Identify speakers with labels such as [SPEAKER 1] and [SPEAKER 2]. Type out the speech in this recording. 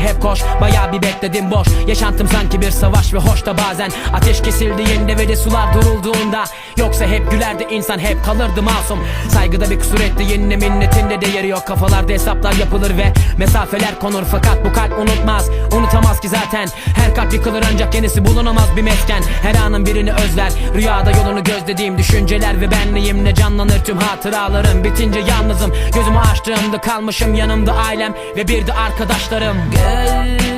[SPEAKER 1] hep koş Bayağı bir bekledim boş. Yaşantım sanki bir savaş ve hoş da bazen. Ateş kesildiğinde ve de sular durulduğunda. Yoksa hep gülerdi insan hep kalırdı masum. Saygıda bir kusur etti yenine minnetinde değeri yok. Kafalarda hesaplar yapılır ve mesafeler konur. Fakat bu kalp unutmaz unutamaz ki zaten. Her kalp yıkılır ancak yenisi bulunamaz bir mesken. Her anın birini özler Rüyada yolunu gözlediğim düşünceler ve benliğimle canlanır tüm hatıralarım. Bitince yalnızım gözümü açtığımda kalmışım yanımda ailem ve bir de arkadaşlarım
[SPEAKER 2] yeah.